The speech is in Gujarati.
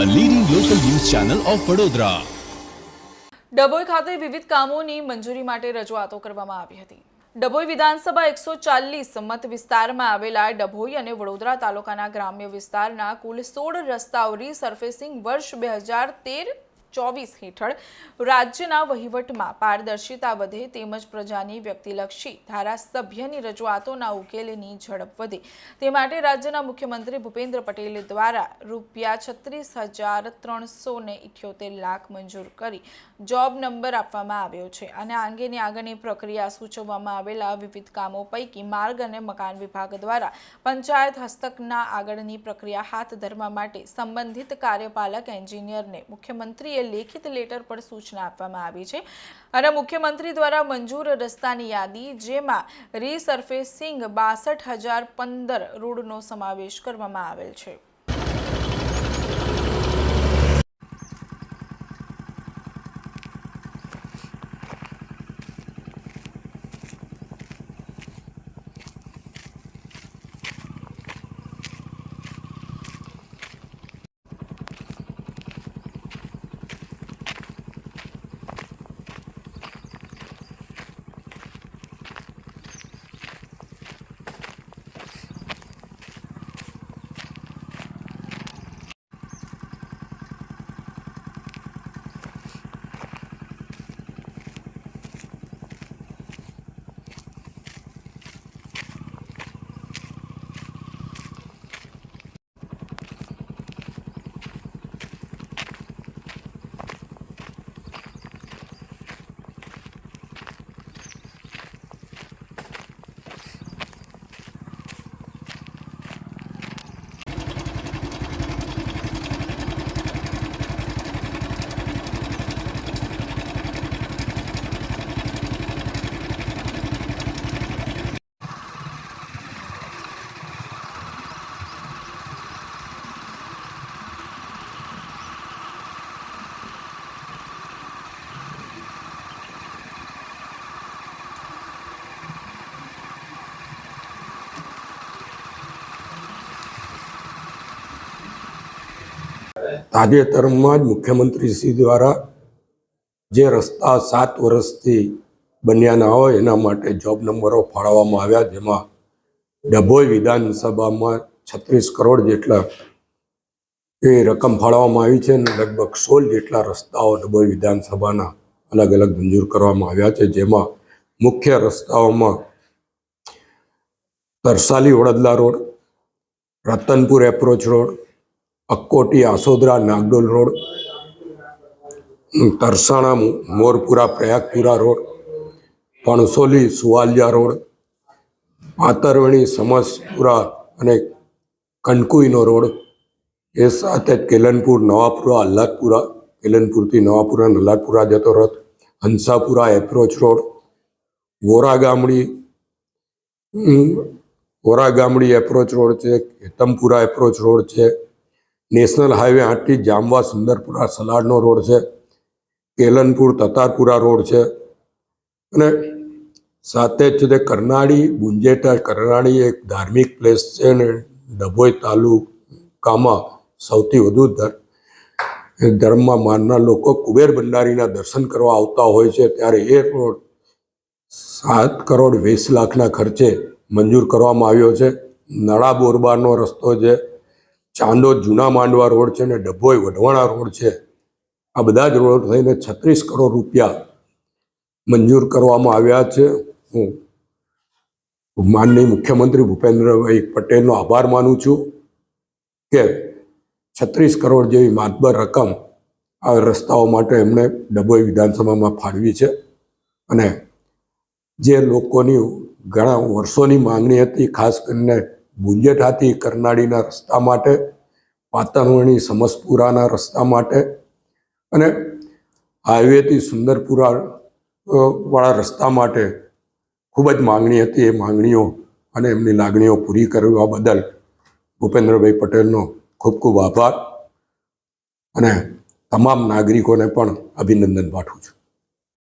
ચેનલ ઓફ વડોદરા ડભોઈ ખાતે વિવિધ કામોની મંજૂરી માટે રજૂઆતો કરવામાં આવી હતી. ડભોઈ વિધાનસભા એકસો ચાલીસ મત વિસ્તારમાં આવેલા ડભોઈ અને વડોદરા તાલુકાના ગ્રામ્ય વિસ્તારના કુલ સોળ રસ્તાઓ રીસર્ફેસિંગ વર્ષ બે હજાર તેર ચોવીસ હેઠળ રાજ્યના વહીવટમાં પારદર્શિતા વધે તેમજ પ્રજાની વ્યક્તિલક્ષી ધારાસભ્યની રજૂઆતોના ઉકેલની ઝડપ વધે. તે માટે રાજ્યના મુખ્યમંત્રી ભૂપેન્દ્ર પટેલ દ્વારા રૂપિયા છત્રીસ હજાર ત્રણસો ઇઠ્યોતેર લાખ મંજૂર કરી જોબ નંબર આપવામાં આવ્યો છે અને આ અંગેની આગળની પ્રક્રિયા સૂચવવામાં આવેલા વિવિધ કામો પૈકી માર્ગ અને મકાન વિભાગ દ્વારા પંચાયત હસ્તકના આગળની પ્રક્રિયા હાથ ધરવા માટે સંબંધિત કાર્યપાલક, એન્જિનિયરને મુખ્યમંત્રીએ લેખિત લેટર પર સૂચના આપવામાં આવી છે. અને મુખ્યમંત્રી દ્વારા મંજૂર રસ્તાની યાદી, જેમાં રીસર્ફેસિંગ બાસઠ હજાર પંદર રોડનો સમાવેશ કરવામાં આવેલ છે. તાજેતરમાં જ મુખ્યમંત્રી શ્રી દ્વારા જે રસ્તા સાત વર્ષથી બન્યા ના હોય એના માટે જોબ નંબરો ફાળવવામાં આવ્યા, જેમાં ડભોઈ વિધાનસભામાં છત્રીસ કરોડ જેટલા એ રકમ ફાળવવામાં આવી છે અને લગભગ સોળ જેટલા રસ્તાઓ ડભોઈ વિધાનસભાના અલગ અલગ મંજૂર કરવામાં આવ્યા છે, જેમાં મુખ્ય રસ્તાઓમાં Tarsali Vadadla road, Ratanpur approach road Akkoti Asodara Nagdol road, Tarsana Morpura Prayagpura road, Pansoli Suvaliya road, Patarvani Samaspura અને કનકુઈનો રોડ, એ સાથે કેલનપુર, નવાપુરા અલ્લાદપુરા કેલનપુરથી નવાપુરા અલ્લાદપુરા જતો રથ, Hansapura approach road Vora Gamdi Vora Gamdi approach road છે, કેતમપુરા એપ્રોચ રોડ છે નેશનલ હાઈવે આઠથી જામવા સુંદરપુરા સલાડનો રોડ છે, કેલનપુર તતારપુરા રોડ છે અને સાથે જ તે કરનાળી ગુંજેટા કરનાળી એક ધાર્મિક પ્લેસ છે અને ડભોઈ તાલુકામાં સૌથી વધુ ધર્મમાં માનનાર લોકો કુબેર ભંડારીના દર્શન કરવા આવતા હોય છે. ત્યારે એ રોડ સાત કરોડ વીસ લાખના ખર્ચે મંજૂર કરવામાં આવ્યો છે. નળા બોરબાનો રસ્તો છે. ચાંદોદ જૂના માંડવા રોડ છે ને ડભોઈ વઢવાણા રોડ છે. આ બધા જ રોડ થઈને છત્રીસ કરોડ રૂપિયા મંજૂર કરવામાં આવ્યા છે. હું માનનીય મુખ્યમંત્રી ભૂપેન્દ્રભાઈ પટેલનો આભાર માનું છું કે છત્રીસ કરોડ જેવી માતબર રકમ આ રસ્તાઓ માટે એમણે ડભોઈ વિધાનસભામાં ફાળવી છે. અને જે લોકોની ઘણા વર્ષોની માંગણી હતી, ખાસ કરીને ભુંજેઠાથી કરનાળીના રસ્તા માટે, પાતણવણી સમસપુરાના રસ્તા માટે અને હાઈવેથી સુંદરપુરા વાળા રસ્તા માટે ખૂબ જ માંગણી હતી. એ માંગણીઓ અને એમની લાગણીઓ પૂરી કરવા બદલ ભૂપેન્દ્રભાઈ પટેલનો ખૂબ ખૂબ આભાર અને તમામ નાગરિકોને પણ અભિનંદન પાઠવું છું.